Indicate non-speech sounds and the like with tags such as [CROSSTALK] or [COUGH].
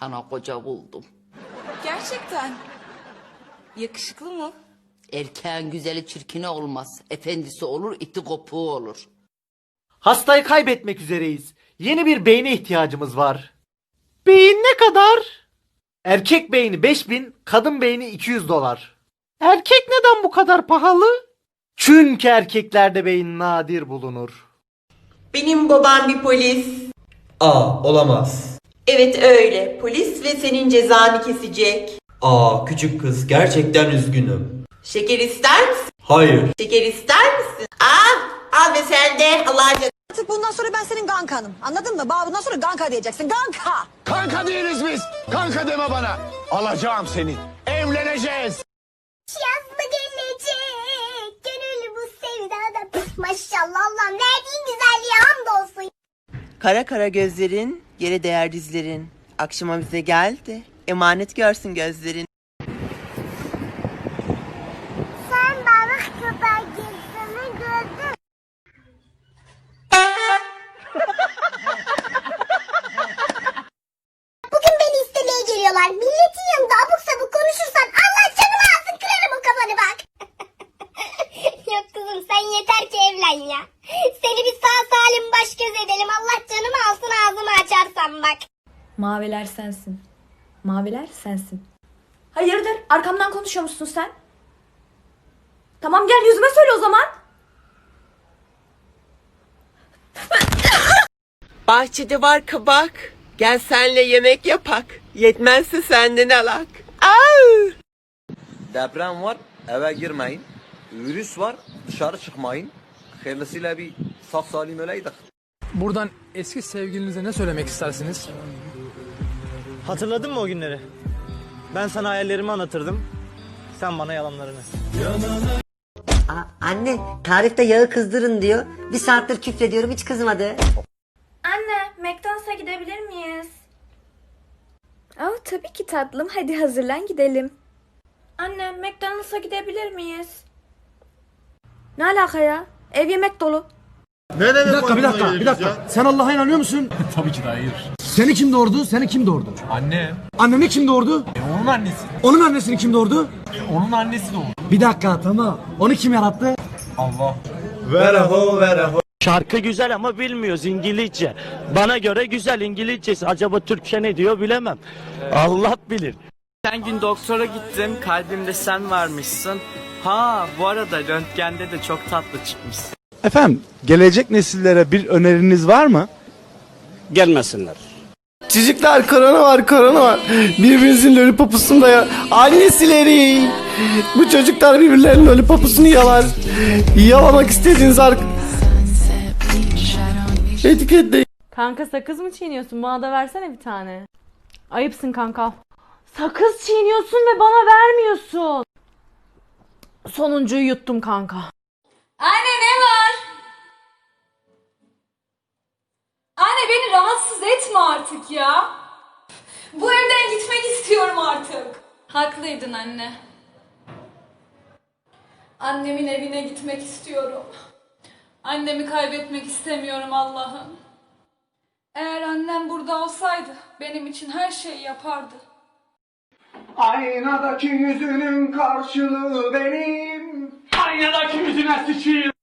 Sana koca buldum. Gerçekten. Yakışıklı mı? Erkeğin güzeli çirkini olmaz. Efendisi olur, iti kopuğu olur. Hastayı kaybetmek üzereyiz. Yeni bir beyne ihtiyacımız var. Beyin ne kadar? Erkek beyni 5000, kadın beyni 200 dolar. Erkek neden bu kadar pahalı? Çünkü erkeklerde beyin nadir bulunur. Benim babam bir polis. Aa olamaz. Evet öyle. Polis ve senin cezanı kesecek. Aa küçük kız gerçekten üzgünüm. Şeker ister misin? Hayır. Şeker ister misin? Aa, al ve sen de Allah aşkına. Artık bundan sonra ben senin gankanım. Anladın mı? Bana bundan sonra ganka diyeceksin. Ganka! Kanka değiliz biz. Kanka deme bana. Alacağım seni. Evleneceğiz. Yazma gelecek Gönül bu sevdada Maşallah Allah'ım verdiğin güzelliğe hamdolsun Kara kara gözlerin, yere değer dizlerin. Akşama bize geldi. Emanet görsün gözlerin. Sen bana kadar gezdiğini gördün Bugün beni istemeye geliyorlar. Milletin yanında abuk konuşursan Allah canımı alsın kırarım o kafanı bak. [LAUGHS] Yok kızım sen yeter ki evlen ya. Seni bir sağ salim baş göz edelim. Allah canımı alsın. Maviler sensin. Maviler sensin. Hayırdır? Arkamdan konuşuyor musun sen? Tamam gel yüzüme söyle o zaman. [LAUGHS] Bahçede var kabak. Gel senle yemek yapak. Yetmezse senden alak. Au! Deprem var, eve girmeyin. Virüs var, dışarı çıkmayın. Hayırlısıyla bir sağ salim öleydik. Buradan eski sevgilinize ne söylemek istersiniz? Hatırladın mı o günleri? Ben sana hayallerimi anlatırdım. Sen bana yalanlarını. Anne, tarifte yağı kızdırın diyor. Bir saattir küfrediyorum hiç kızmadı. Anne, McDonald's'a gidebilir miyiz? Oh, tabii ki tatlım. Hadi hazırlan gidelim. Anne, McDonald's'a gidebilir miyiz? Ne alaka ya? Ev yemek dolu. Bir dakika bir dakika bir dakika. Sen Allah'a inanıyor musun? [LAUGHS] Tabii ki de hayır. Seni kim doğurdu? Seni kim doğurdu? Anne. Anneni kim doğurdu? onun annesi. Onun annesini kim doğurdu? onun annesi doğurdu. Bir dakika tamam. Onu kim yarattı? Veraho veraho. Şarkı güzel ama bilmiyoruz İngilizce. Bana göre güzel İngilizcesi. Acaba Türkçe ne diyor bilemem. Allah bilir. Geçen gün doktora gittim. Kalbimde sen varmışsın. Ha bu arada röntgende de çok tatlı çıkmışsın. Efendim gelecek nesillere bir öneriniz var mı? Gelmesinler. Çocuklar korona var korona var. Birbirinizin lollipopusunu ya. Annesileri. Bu çocuklar birbirlerinin lollipopusunu yalar. Yalamak istediğiniz ar... Etiketleyin. Kanka sakız mı çiğniyorsun? Bana da versene bir tane. Ayıpsın kanka. Sakız çiğniyorsun ve bana vermiyorsun. Sonuncuyu yuttum kanka. Anne etme artık ya. Bu evden gitmek istiyorum artık. Haklıydın anne. Annemin evine gitmek istiyorum. Annemi kaybetmek istemiyorum Allah'ım. Eğer annem burada olsaydı benim için her şeyi yapardı. Aynadaki yüzünün karşılığı benim. Aynadaki yüzüne sıçayım.